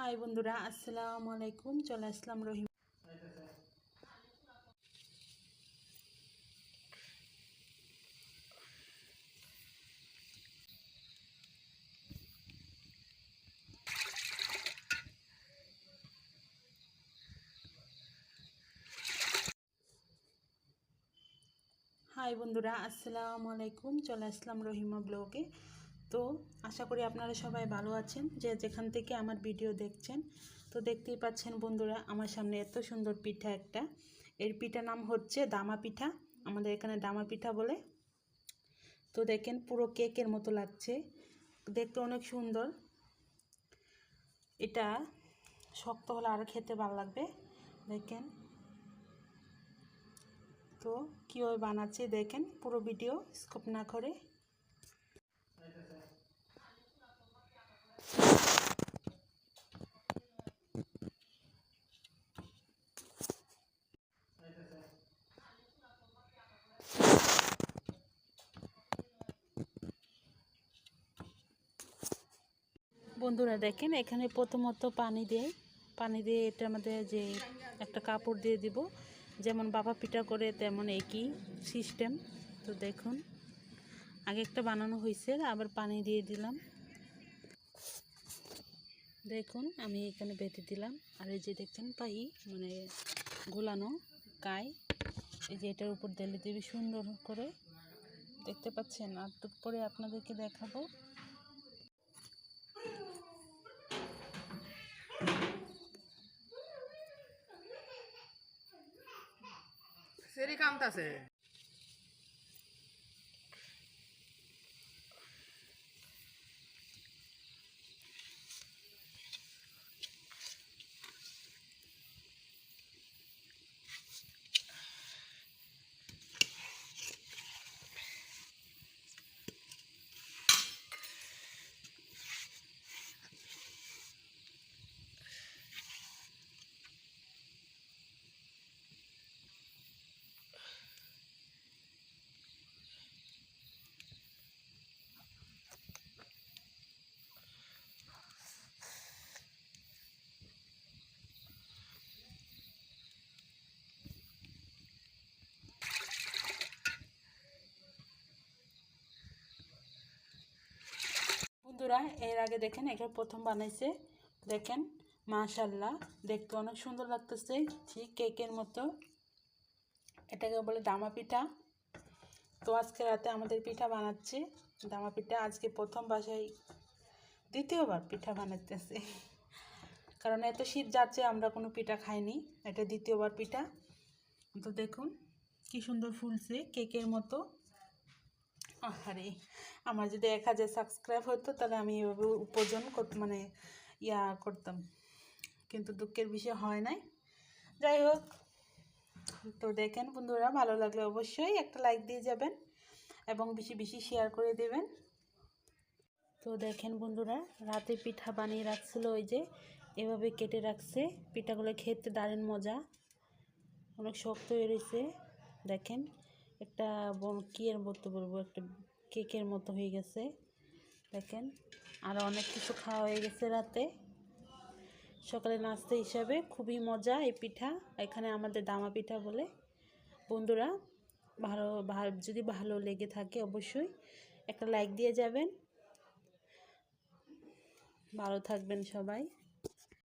High বন্ধুরা, আসসালামু আলাইকুম। চলে আসলাম রহিম। হাই বন্ধুরা, আসসালামু আলাইকুম। চলে আসলাম রহিমা ব্লগে। তো আশা করি আপনারা সবাই ভালো আছেন। যে যেখান থেকে আমার ভিডিও দেখছেন, তো দেখতেই পাচ্ছেন বন্ধুরা, আমার সামনে এত সুন্দর পিঠা একটা। এর পিঠা নাম হচ্ছে দামা পিঠা। আমাদের এখানে দামা পিঠা বলে। তো দেখেন পুরো কেকের মতো লাগছে। দেখতে অনেক সুন্দর। এটা শক্ত হলে আরও খেতে ভালো লাগবে। দেখেন। তো কীভাবে বানাচ্ছি দেখেন পুরো ভিডিও, স্কোপ না করে। বন্ধুরা দেখেন, এখানে প্রথমত পানি দিয়ে পানি দিয়ে এটা আমাদের যে একটা কাপড় দিয়ে দিব। যেমন বাবা পিঠা করে, তেমন একই সিস্টেম তো দেখুন, আগে একটা বানানো হয়েছে, আবার পানি দিয়ে দিলাম। দেখুন, আমি এখানে বেঁধে দিলাম। আর এই যে দেখছেন পাই মানে গোলানো গায়ে এই যে এটার উপর দিলে দিবি সুন্দর করে। দেখতে পাচ্ছেন? আর পরে আপনাদেরকে দেখাবো। से रिकामता से। বন্ধুরা, এর আগে দেখেন এটা প্রথম বানাইছে। দেখেন মাশাল্লাহ দেখতে অনেক সুন্দর লাগতেছে, ঠিক কেকের মতো। এটাকে বলে দামা পিঠা। তো আজকে রাতে আমাদের পিঠা বানাচ্ছে। দামা পিঠা আজকে প্রথম বাসায়, দ্বিতীয়বার পিঠা বানাতেছে কারণ এত শীত যাচ্ছে, আমরা কোনো পিঠা খাইনি। এটা দ্বিতীয়বার পিঠা। তো দেখুন, কি সুন্দর ফুলছে কেকের মতো। আরে আমার যদি এক হাজার সাবস্ক্রাইব হতো, তাহলে আমি এভাবে উপার্জন করতে মানে ইয়া করতাম। কিন্তু দুঃখের বিষয় হয় নাই। যাই হোক, তো দেখেন বন্ধুরা, ভালো লাগলে অবশ্যই একটা লাইক দিয়ে যাবেন এবং বেশি বেশি শেয়ার করে দেবেন। তো দেখেন বন্ধুরা, রাতে পিঠা বানিয়ে রাখছিল ওই যে, এভাবে কেটে রাখছে। পিঠাগুলো খেতে দারুণ মজা। অনেক শক্ত হয়ে রয়েছে। দেখেন। একটা কি এর মতো বলব? একটা কেকের মতো হয়ে গেছে। দেখেন, আর অনেক কিছু খাওয়া হয়ে গেছে রাতে। সকালে নাস্তা হিসাবে খুবই মজা এই পিঠা। এখানে আমাদের দামা পিঠা বলে। বন্ধুরা, ভালো যদি ভালো লেগে থাকে অবশ্যই একটা লাইক দিয়ে যাবেন। ভালো থাকবেন সবাই।